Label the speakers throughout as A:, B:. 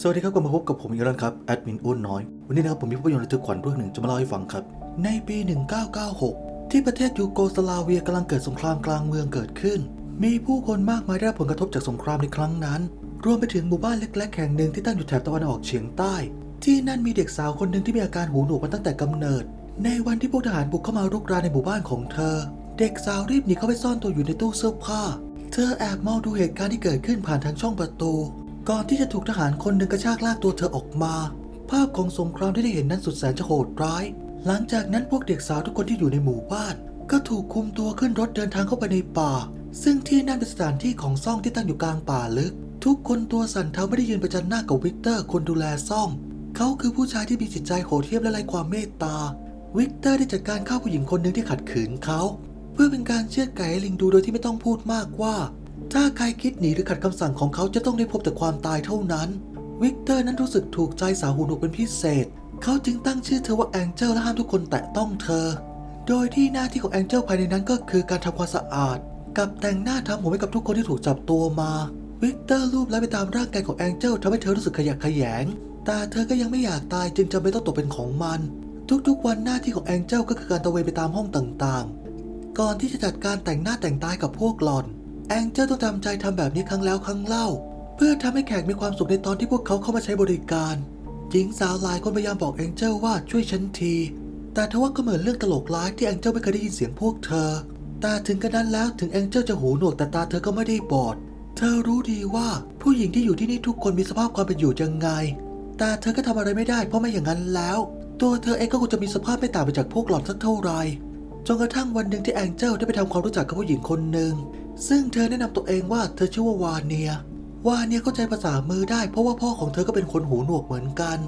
A: สวัสดีครับกลับมาพบกับผมอีกแล้วครับแอดมินอ้วนน้อย วันนี้นะครับผมมีภาพยนตร์ระทึกขวัญเรื่องหนึ่งจะมาเล่าให้ฟังครับ ในปี 1996 ที่ประเทศยูโกสลาเวียกำลังเกิดสงครามกลางเมืองเกิดขึ้น มีผู้คนมากมายได้รับผลกระทบจากสงครามในครั้งนั้น รวมไปถึงหมู่บ้านเล็กๆแห่งหนึ่งที่ตั้งอยู่แถบตะวันออกเฉียงใต้ ที่นั่นมีเด็กสาวคนหนึ่งที่มีอาการหูหนวกมาตั้งแต่กำเนิด ในวันที่พวกทหารบุกเข้ามารุกรานในหมู่บ้านของเธอ เด็กสาวรีบหนีเข้าไปซ่อนตัวอยู่ในตู้เสื้อผ้า เธอแอบมองดูเหตุการณ์ที่เกิดขึ้นผ่านทางช่องประตู ก่อนที่จะถูกทหารคนหนึ่งกระชากลากตัวเธอออกมา ภาพของสงครามที่ได้เห็นนั้นสุดแสนจะโหดร้าย หลังจากนั้นพวกเด็กสาวทุกคนที่อยู่ในหมู่บ้าน ก็ถูกคุมตัวขึ้นรถเดินทางเข้าไปในป่า ซึ่งที่นั่นเป็นสถานที่ของซ่องที่ตั้งอยู่กลางป่าลึก ทุกคนตัวสั่นเทาไม่ได้ยืนประจันหน้ากับวิกเตอร์คนดูแลซ่องเขาคือผู้ชายที่มีจิตใจโหดเหี้ยมและไร้ความเมตตา วิกเตอร์ได้จัดการฆ่าผู้หญิงคนหนึ่งที่ขัดขืนเขา เพื่อเป็นการเชือดไก่ให้ลิงดูโดยที่ไม่ต้องพูดมากว่า ถ้าใครคิดหนีหรือขัดคำสั่งของเขาจะต้องได้พบแต่ความตายเท่านั้น วิกเตอร์นั้นรู้สึกถูกใจสาวหูหนวกเป็นพิเศษ เขาจึงตั้งชื่อเธอว่าแองเจิลและห้ามทุกคนแตะต้องเธอ โดยที่หน้าที่ของแองเจิลภายในนั้นก็คือการทำความสะอาด กับแต่งหน้าทำผมให้กับทุกคนที่ถูกจับตัวมา วิกเตอร์รูปไล้ไปตามร่างกายของแองเจิลทำให้เธอรู้สึกขยะแขยง แต่เธอก็ยังไม่อยากตายจึงจำเป็นต้องตกเป็นของมัน ทุกๆ วันหน้าที่ของแองเจิลก็คือการตะเวนไปตามห้องต่างๆ ก่อนที่จะจัดการแต่งหน้าแต่งตายกับพวกหล่อน แองเจิลต้องจำใจทำแบบนี้ครั้งแล้วครั้งเล่า เพื่อทำให้แขกมีความสุขในตอนที่พวกเขาเข้ามาใช้บริการหญิงสาวหลายคนพยายามบอกแองเจิลว่าช่วยฉันที แต่ทว่าก็เหมือนเรื่องตลกร้ายที่แองเจิลไม่เคยได้ยินเสียงพวกเธอ แต่ถึงกระนั้นแล้วถึงแองเจิลจะหูหนวกแต่ตาเธอก็ไม่ได้บอด เธอรู้ดีว่าผู้หญิงที่อยู่ที่นี่ทุกคนมีสภาพความเป็นอยู่ยังไง แต่เธอก็ทำอะไรไม่ได้เพราะไม่อย่างนั้นแล้ว ตัวเธอเองก็คงจะมีสภาพไม่ต่างไปจากพวกหล่อนสักเท่าไหร่จนกระทั่งวันหนึ่งที่แองเจิลได้ไปทำความรู้จักกับผู้หญิงคนหนึ่ง ซึ่งเธอแนะนำตัวเองว่าเธอชื่อว่าวานเนียวานเนียเข้าใจภาษามือได้เพราะว่าพ่อของเธอก็เป็นคนหูหนวกเหมือนกัน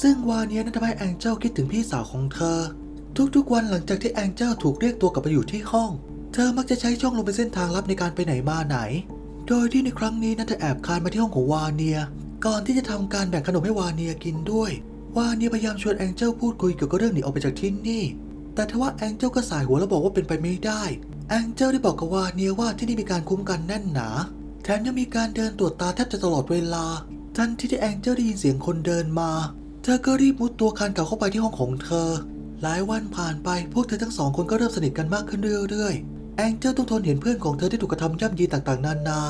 A: ซึ่งวานเนียนั้นทำให้แองเจิลคิดถึงพี่สาวของเธอ ทุกๆวันหลังจากที่แองเจิลถูกเรียกตัวกลับไปอยู่ที่ห้อง เธอมักจะใช้ช่องลงไปเส้นทางลับในการไปไหนมาไหน โดยที่ในครั้งนี้นั้นเธอแอบคานมาที่ห้องของวานเนีย ก่อนที่จะทำการแบ่งขนมให้วานเนียกินด้วย วานเนียพยายามชวนแองเจิลพูดคุยเกี่ยวกับเรื่องหนีออกไปจากที่นี่ แต่ทว่าแองเจิลก็สายหัวแล้วบอกว่าเป็นไปไม่ได้ แองเจิลได้บอกกับวาเนียว่าที่นี่มีการคุ้มกันแน่นหนา แถมยังมีการเดินตรวจตาแทบจะตลอดเวลา ทันทีที่แองเจิลได้ยินเสียงคนเดินมา เธอก็รีบมุดตัวคานเก่าเข้าไปที่ห้องของเธอ หลายวันผ่านไปพวกเธอทั้งสองคนก็เริ่มสนิทกันมากขึ้นเรื่อยๆ แองเจิลต้องทนเห็นเพื่อนของเธอที่ถูกกระทำย่ำยีต่างๆ นานา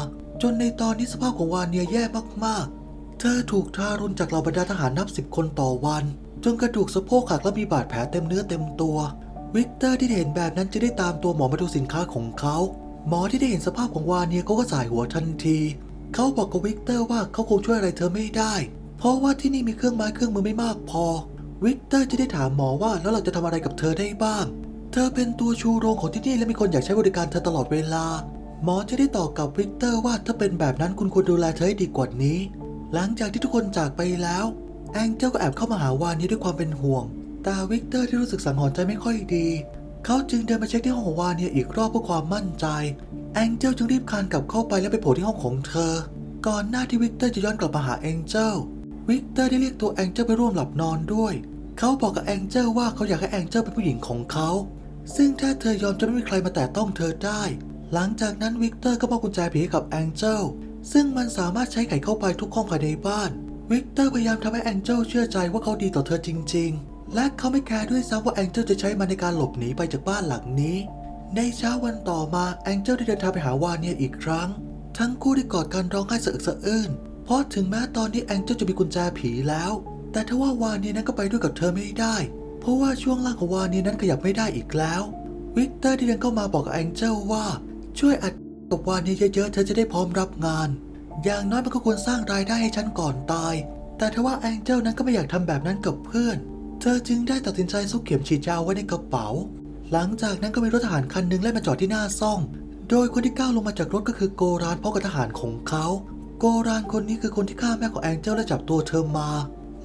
A: จนในตอนนี้สภาพของวาเนียแย่มากๆ เธอถูกทารุณจากเหล่าบรรดาทหารนับสิบคนต่อวัน จนกระดูกสะโพกหักและมีบาดแผลเต็มเนื้อเต็มตัว วิกเตอร์ที่เห็นแบบนั้นจะได้ตามตัวหมอมาดูสินค้าของเขา หมอที่ได้เห็นสภาพของวาเนียเขาก็สายหัวทันที เขาบอกกับวิกเตอร์ว่าเขาคงช่วยอะไรเธอไม่ได้ เพราะว่าที่นี่มีเครื่องไม้เครื่องมือไม่มากพอ วิกเตอร์จะได้ถามหมอว่าแล้วเราจะทำอะไรกับเธอได้บ้าง เธอเป็นตัวชูโรงของที่นี่และมีคนอยากใช้บริการเธอตลอดเวลา หมอจะได้ตอบกับวิกเตอร์ว่าถ้าเป็นแบบนั้นคุณควรดูแลเธอให้ดีกว่านี้ หลังจากที่ทุกคนจากไปแล้ว แองเจิลก็แอบเข้ามาหาวานี้ด้วยความเป็นห่วง แต่วิกเตอร์ที่รู้สึกสังหรณ์ใจไม่ค่อยดี เขาจึงเดินมาเช็คที่ห้องของวาเนียอีกรอบเพื่อความมั่นใจ แองเจลจึงรีบคานกลับเข้าไปและไปโผล่ที่ห้องของเธอ ก่อนหน้าที่วิกเตอร์จะย้อนกลับมาหาแองเจล วิกเตอร์ได้เรียกตัวแองเจลไปร่วมหลับนอนด้วย เขาบอกกับแองเจลว่าเขาอยากให้แองเจลเป็นผู้หญิงของเขา ซึ่งถ้าเธอยอมจะไม่มีใครมาแตะต้องเธอได้ หลังจากนั้นวิกเตอร์ก็มอบกุญแจผีให้กับแองเจล ซึ่งมันสามารถใช้ไขเข้าไปทุกห้องภายในบ้าน วิกเตอร์พยายามทำให้แองเจลเชื่อใจว่าเขาดีต่อเธอจริง ๆ และเขาไม่แคร์ด้วยซ้ำว่าแองเจิลจะใช้มันในการหลบหนีไปจากบ้านหลังนี้ ในเช้าวันต่อมาแองเจิลได้เดินทางไปหาวาเนียอีกครั้ง ทั้งคู่ได้กอดกันร้องไห้สะอึกสะอื้นเพราะถึงแม้ตอนนี้แองเจิลจะมีกุญแจผีแล้ว แต่ทว่าวาเนียนั้นก็ไปด้วยกับเธอไม่ได้ เพราะว่าช่วงล่างของวาเนียนั้นขยับไม่ได้อีกแล้ว วิกเตอร์ที่เดินเข้ามาบอกกับแองเจิลว่าช่วยอัดกับวาเนียเยอะๆเธอจะได้พร้อมรับงาน อย่างน้อยมันก็ควรสร้างรายได้ให้ฉันก่อนตาย แต่ทว่าแองเจิลนั้นก็ไม่อยากทำแบบนั้นกับเพื่อน เธอจึงได้ตัดสินใจซุกเข็มฉีดยาไว้ในกระเป๋า หลังจากนั้นก็มีรถทหารคันหนึ่งไล่มาจอดที่หน้าซ่อง โดยคนที่ก้าวลงมาจากรถก็คือโกรานพร้อกับทหารของเขา โกรานคนนี้คือคนที่ฆ่าแม่ของแองเจิลและจับตัวเธอมา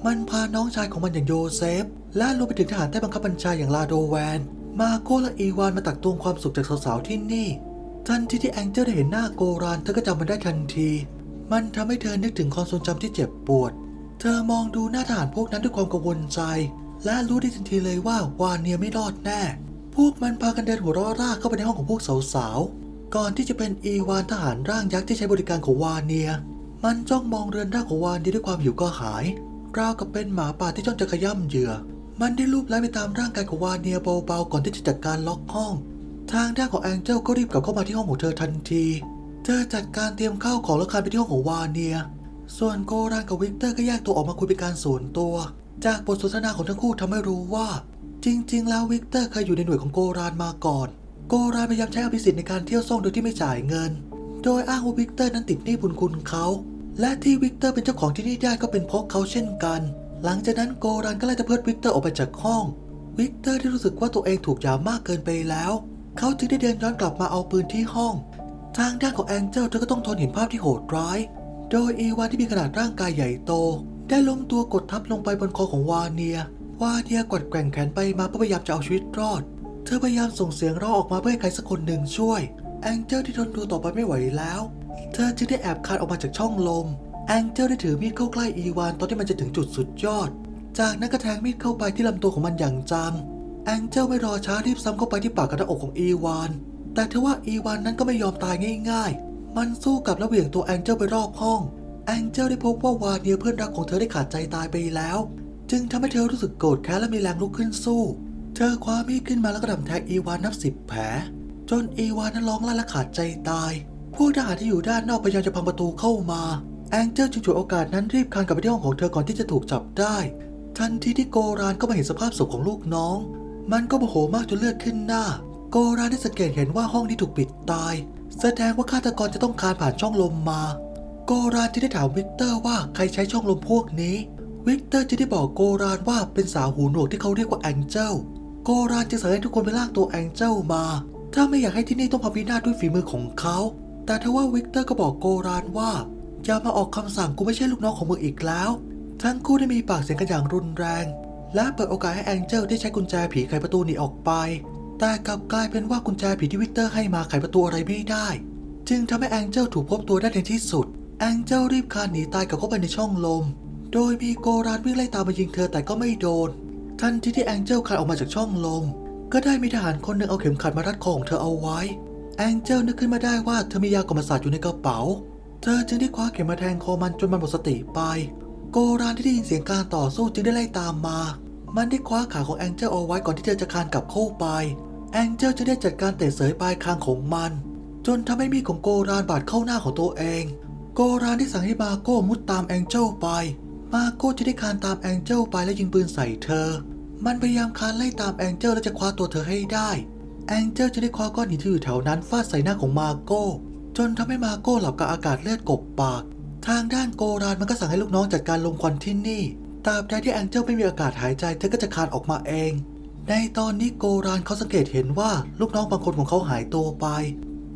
A: มันพาน้องชายของมันอย่างโยเซฟ และรวมไปถึงทหารใต้บังคับบัญชาอย่างลาโดแวน มาโกและอีวานมาตักตวงความสุขจากสาวๆที่นี่ ทันทีที่แองเจิลได้เห็นหน้าโกรานเธอก็จำมันได้ทันที มันทำให้เธอนึกถึงความทรงจำที่เจ็บปวด เธอมองดูหน้าทหารพวกนั้นด้วยความกังวลใจ และรู้ได้ทันทีเลยว่าวานเนียไม่รอดแน่ พวกมันพากันเดินหัวเราะร่าเข้าไปในห้องของพวกสาวๆ ก่อนที่จะเป็นอีวานทหารร่างยักษ์ที่ใช้บริการของวานเนีย มันจ้องมองเรือนร่างของวานดีด้วยความหิวก็หาย ราวกับเป็นหมาป่าที่จ้องจะขย้ำเหยื่อ มันได้ลูบไล้ไปตามร่างกายของวานเนียเบาๆ ก่อนที่จะจัดการล็อกห้อง ทางด้านของแองเจิลก็รีบกลับเข้ามาที่ห้องของเธอทันที เธอจัดการเตรียมข้าวของแล้วคานไปที่ห้องของวานเนีย ส่วนโกรานกับวิกเตอร์ก็แยกตัวออกมาคุยเป็นการส่วนตัว จากบทสนทนาของทั้งคู่ทำให้รู้ว่า จริง ๆ แล้ววิกเตอร์เคยอยู่ในหน่วยของโกรานมาก่อน โกรานพยายามใช้อภิสิทธิ์ในการเที่ยวซ่องโดยที่ไม่จ่ายเงิน โดยอ้างว่าวิกเตอร์นั้นติดหนี้บุญคุณเขา และที่วิกเตอร์เป็นเจ้าของที่นี่ได้ก็เป็นเพราะเขาเช่นกัน หลังจากนั้นโกรานก็ไล่ตะเพิดวิกเตอร์ออกไปจากห้อง วิกเตอร์ที่รู้สึกว่าตัวเองถูกยามมากเกินไปแล้ว เขาจึงได้เดินย้อนกลับมาเอาปืนที่ห้อง ทางด้านของแองเจิลเธอก็ต้องทนเห็นภาพที่โหดร้าย โดยอีวานที่มีขนาดร่างกายใหญ่โต ได้ล้มตัวกดทับลงไปบนคอของวาเนีย วาเนียกวัดแกว่งแขนไปมาเพื่อพยายามจะเอาชีวิตรอด เธอพยายามส่งเสียงร้องออกมาเพื่อให้ใครสักคนหนึ่งช่วย แองเจิลที่ทนดูต่อไปไม่ไหวแล้ว เธอจึงได้แอบคานออกมาจากช่องลม แองเจิลได้ถือมีดเข้าใกล้อีวานตอนที่มันจะถึงจุดสุดยอด จากนั้นก็แทงมีดเข้าไปที่ลำตัวของมันอย่างจัง แองเจิลไม่รอช้ารีบซ้ำเข้าไปที่ปากกระดอกของอีวาน แต่ทว่าอีวานนั้นก็ไม่ยอมตายง่าย ๆ มันสู้กับและเหวี่ยงตัวแองเจิลไปรอบห้อง แองเจิลได้พบว่าวาเนียเพื่อนรักของเธอได้ขาดใจตายไปแล้ว จึงทำให้เธอรู้สึกโกรธแค้นและมีแรงลุกขึ้นสู้ เธอคว้ามีดขึ้นมาแล้วก็ดำแทงอีวานนับสิบแผลจนอีวานนั้นร้องลั่นและขาดใจตาย พวกทหารที่อยู่ด้านนอกพยายามจะพังประตูเข้ามาแองเจิลจึงฉวยโอกาสนั้นรีบคลานกลับไปที่ห้องของเธอก่อนที่จะถูกจับได้ ทันทีที่โกรานก็มาเห็นสภาพศพของลูกน้อง มันก็โมโหมากจนเลือดขึ้นหน้า โกรานได้สังเกตเห็นว่าห้องนี้ถูกปิดตาย แสดงว่าฆาตกรจะต้องคานผ่านช่องลมมา โกรานจะได้ถามวิกเตอร์ว่าใครใช้ช่องลมพวกนี้ วิกเตอร์จะได้บอกโกรานว่าเป็นสาวหูหนวกที่เขาเรียกว่าแองเจิล โกรานจะสั่งให้ทุกคนไปลากตัวแองเจิลมา ถ้าไม่อยากให้ที่นี่ต้องพังพินาศด้วยฝีมือของเขา แต่ทว่าวิกเตอร์ก็บอกโกรานว่าอย่ามาออกคำสั่งกูไม่ใช่ลูกน้องของมึงอีกแล้ว ทั้งคู่ได้มีปากเสียงกันอย่างรุนแรง และเปิดโอกาสให้แองเจิลได้ใช้กุญแจผีไขประตูหนีออกไป แต่กลับกลายเป็นว่ากุญแจผีที่วิกเตอร์ให้มาไขประตูอะไรไม่ได้ จึงทำให้แองเจิลถูกพบตัวได้ในที่สุด แองเจลรีบคานหนีตายกับเข้าไปในช่องลม โดยมีโกรานวิ่งไล่ตามมายิงเธอแต่ก็ไม่โดน ทันทีที่แองเจลคานออกมาจากช่องลม ก็ได้มีทหารคนหนึ่งเอาเข็มขัดมารัดคอของเธอเอาไว้ แองเจลนึกขึ้นมาได้ว่าเธอมียากล่อมประสาทอยู่ในกระเป๋า เธอจึงได้คว้าเข็มมาแทงคอมันจนมันหมดสติไป โกรานที่ได้ยินเสียงการต่อสู้จึงได้ไล่ตามมา มันได้คว้าขาของแองเจลเอาไว้ก่อนที่เธอจะคานกลับเข้าไป แองเจลจะได้จัดการเตะเสยปลายคางของมัน จนทำให้มีดของโกรานบาดเข้าหน้าของตัวเอง โกรานได้สั่งให้มาโก้มุดตามแองเจิลไป มาโก้จะได้คานตามแองเจิลไปและยิงปืนใส่เธอ มันพยายามคานไล่ตามแองเจิลและจะคว้าตัวเธอให้ได้ แองเจิลจะได้คว้าก้อนหินที่อยู่แถวนั้นฟาดใส่หน้าของมาโก้ จนทำให้มาโก้หลับกับอากาศเลือดกบปาก ทางด้านโกรานมันก็สั่งให้ลูกน้องจัดการลมควันที่นี่ ตราบใดที่แองเจิลไม่มีอากาศหายใจเธอก็จะคานออกมาเอง ในตอนนี้โกรานเขาสังเกตเห็นว่าลูกน้องบางคนของเขาหายตัวไป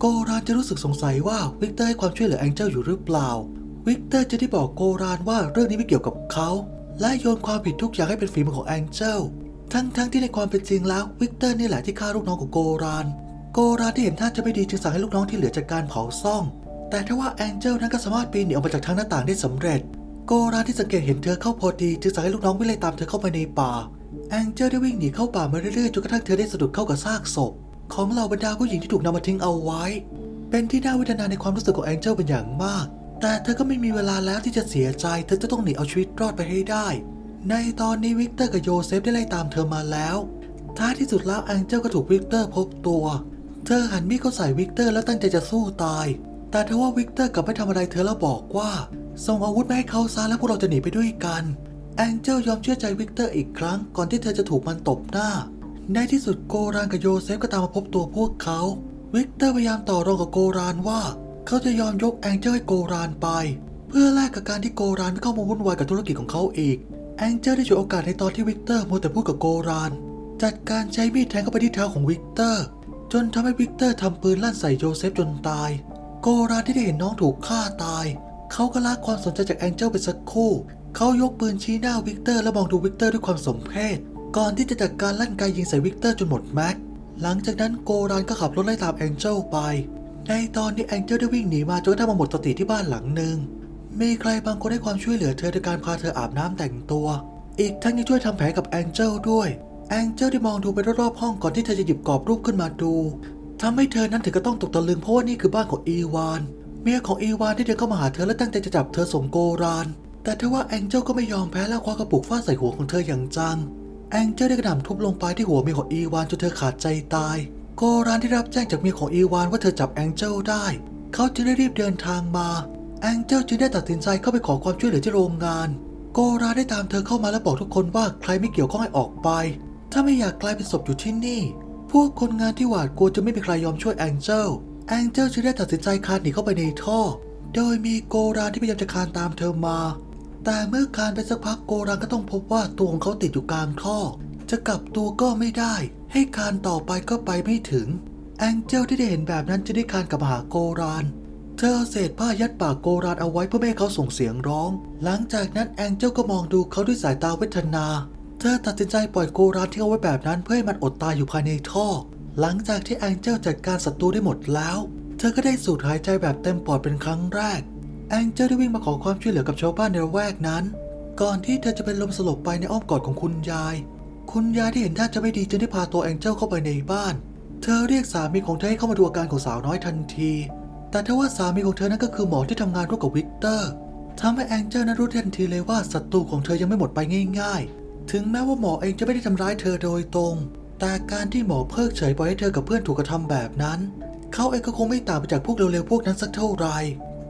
A: โกรานจะรู้สึกสงสัยว่าวิกเตอร์ให้ความช่วยเหลือแองเจิลอยู่หรือเปล่า วิกเตอร์จะได้บอกโกรานว่าเรื่องนี้ไม่เกี่ยวกับเขา และโยนความผิดทุกอย่างให้เป็นฝีมือของแองเจิลทั้งๆที่ในความเป็นจริงแล้ววิกเตอร์นี่แหละที่ฆ่าลูกน้องของโกราน โกรานที่เห็นท่าจะไม่ดีจึงสั่งให้ลูกน้องที่เหลือจัดการเผาซ่อง แต่ทว่าแองเจิลนั้นก็สามารถปีนหนีออกมาจากทางหน้าต่างได้สำเร็จ โกรานที่สังเกตเห็นเธอเข้าพอดีจึงสั่งให้ลูกน้องวิ่งไล่ตามเธอเข้าไปในป่า แองเจิลได้วิ่งหนีเข้าป่ามาเรื่อยๆจนกระทั่งเธอได้สะดุดเข้ากับซากศพ ของเหล่าบรรดาผู้หญิงที่ถูกนำมาทิ้งเอาไว้ เป็นที่น่าเวทนาในความรู้สึกของแองเจิลเป็นอย่างมาก แต่เธอก็ไม่มีเวลาแล้วที่จะเสียใจ เธอจะต้องหนีเอาชีวิตรอดไปให้ได้ ในตอนนี้วิกเตอร์กับโยเซฟได้ไล่ตามเธอมาแล้วท้ายที่สุดแล้วแองเจิลก็ถูกวิกเตอร์พบตัว เธอหันมีดเข้าใส่วิกเตอร์แล้วตั้งใจจะสู้ตาย แต่ทว่าวิกเตอร์กลับไม่ทำอะไรเธอแล้วบอกว่า ส่งอาวุธมาให้เขาซะแล้วพวกเราจะหนีไปด้วยกัน แองเจิลยอมเชื่อใจวิกเตอร์อีกครั้งก่อนที่เธอจะถูกมันตบหน้า ในที่สุดโกรานกับโยเซฟก็ตามมาพบตัวพวกเขา วิกเตอร์พยายามต่อรองกับโกรานว่า เขาจะยอมยกแองเจิลให้โกรานไป เพื่อแลกกับการที่โกรานไม่เข้ามาวุ่นวายกับธุรกิจของเขาอีก แองเจิลได้ฉวยโอกาสในตอนที่วิกเตอร์มัวแต่พูดกับโกราน จัดการใช้มีดแทงเข้าไปที่เท้าของวิกเตอร์ จนทำให้วิกเตอร์ทำปืนลั่นใส่โยเซฟจนตาย โกรานที่ได้เห็นน้องถูกฆ่าตาย เขาก็ละความสนใจจากแองเจิลไปสักครู่ เขายกปืนชี้หน้าวิกเตอร์และมองดูวิกเตอร์ด้วยความสมเพช ก่อนที่จะจัดการลั่นไกยิงใส่วิกเตอร์จนหมดแม็ก หลังจากนั้นโกรานก็ขับรถไล่ตามแองเจิลไป ในตอนนี้แองเจิลได้วิ่งหนีมาจนกระทั่งมาหมดสติที่บ้านหลังหนึ่ง มีใครบางคนให้ความช่วยเหลือเธอโดยการพาเธออาบน้ำแต่งตัว อีกทั้งยังช่วยทำแผลกับแองเจิลด้วยแองเจิลได้มองดูไปรอบๆห้องก่อนที่เธอจะหยิบกรอบรูปขึ้นมาดูทำให้เธอนั้นถึงก็ต้องตกตะลึงเพราะว่านี่คือบ้านของอีวาน เมียของอีวานได้เดินเข้ามาหาเธอและตั้งใจจะจับเธอส่งโกราน แต่ทว่าแองเจิลก็ไม่ยอมแพ้และคว้ากระปุกฟาดใส่หัวของเธออย่างจัง แองเจิลได้กระหน่ำทุบลงไปที่หัวเมียของอีวานจนเธอขาดใจตาย โกรานที่รับแจ้งจากเมียของอีวานว่าเธอจับแองเจิลได้ เขาจึงได้รีบเดินทางมา แองเจิลจึงได้ตัดสินใจเข้าไปขอความช่วยเหลือที่โรงงาน โกราได้ตามเธอเข้ามาและบอกทุกคนว่าใครไม่เกี่ยวข้องให้ออกไป ถ้าไม่อยากกลายเป็นศพอยู่ที่นี่ พวกคนงานที่หวาดกลัวจะไม่มีใครยอมช่วยแองเจิล แองเจิลจึงได้ตัดสินใจคานหนีเข้าไปในท่อ โดยมีโกราที่พยายามจะคานตามเธอมา แต่เมื่อคานไปสักพักโกราก็ต้องพบว่าตัวของเขาติดอยู่กลางท่อ จะกลับตัวก็ไม่ได้ ให้คานต่อไปก็ไปไม่ถึง แองเจลที่ได้เห็นแบบนั้นจะได้คานกลับมาหาโกรานเธอเอาเศษผ้ายัดปากโกรานเอาไว้เพื่อไม่ให้เขาส่งเสียงร้อง หลังจากนั้นแองเจลก็มองดูเขาด้วยสายตาเวทนา เธอตัดสินใจปล่อยโกรานที่เอาไว้แบบนั้นเพื่อให้มันอดตายอยู่ภายในท่อ หลังจากที่แองเจลจัดการศัตรูได้หมดแล้ว เธอก็ได้สูดหายใจแบบเต็มปอดเป็นครั้งแรก แองเจิลได้วิ่งมาขอความช่วยเหลือกับชาวบ้านในละแวกนั้น ก่อนที่เธอจะเป็นลมสลบไปในอ้อมกอดของคุณยาย คุณยายที่เห็นท่าจะไม่ดีจึงได้พาตัวแองเจิลเข้าไปในบ้าน เธอเรียกสามีของเธอให้เข้ามาดูอาการของสาวน้อยทันที แต่ทว่าสามีของเธอนั้นก็คือหมอที่ทำงานร่วมกับวิกเตอร์ทำให้แองเจิลนั้นรู้ทันทีเลยว่าศัตรูของเธอยังไม่หมดไปง่าย ๆ ถึงแม้ว่าหมอเองจะไม่ได้ทำร้ายเธอโดยตรง แต่การที่หมอเพิกเฉยปล่อยให้เธอกับเพื่อนถูกกระทำแบบนั้น เขาเองก็คงไม่ต่างไปจากพวกเร็วๆพวกนั้นสักเท่าไหร่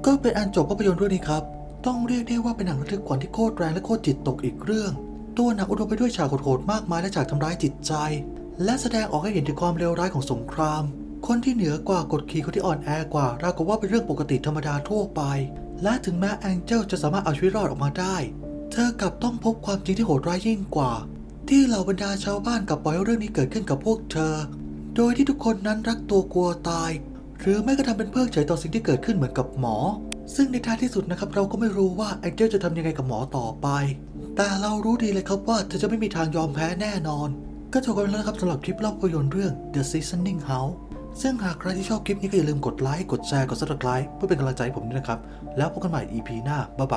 A: ก็เป็นอันจบภาพยนตร์เรื่องนี้ครับ ต้องเรียกได้ว่าเป็นหนังระทึกขวัญที่โคตรแรงและโคตรจิตตกอีกเรื่อง ตัวหนังอุดมไปด้วยฉากโหดๆมากมายและฉากทำร้ายจิตใจ และแสดงออกให้เห็นถึงความเลวร้ายของสงคราม คนที่เหนือกว่ากดขี่คนที่อ่อนแอกว่าราวกับว่าเป็นเรื่องปกติธรรมดาทั่วไป และถึงแม้แองเจลจะสามารถเอาชีวิตรอดออกมาได้ เธอกลับต้องพบความจริงที่โหดร้ายยิ่งกว่า ที่เหล่าบรรดาชาวบ้านกับปล่อยเรื่องนี้เกิดขึ้นกับพวกเธอ โดยที่ทุกคนนั้นรักตัวกลัวตาย หรือไม่ก็ทำเป็นเพิกเฉยต่อสิ่งที่เกิดขึ้นเหมือนกับหมอ ซึ่งในท้ายที่สุดนะครับเราก็ไม่รู้ว่าแองเจลจะทำยังไงกับหมอต่อไป แต่เรารู้ดีเลยครับว่าเธอจะไม่มีทางยอมแพ้แน่นอน ก็จบกันไปแล้วนะครับสำหรับคลิปเล่าภาพยนตร์เรื่อง The Seasoning House ซึ่งหากใครที่ชอบคลิปนี้ก็อย่าลืมกดไลค์ กดแชร์ กดซับสไครป์เพื่อเป็นกำลังใจให้ผมด้วยนะครับ แล้วพบกันใหม่ EP หน้า บ๊ายบาย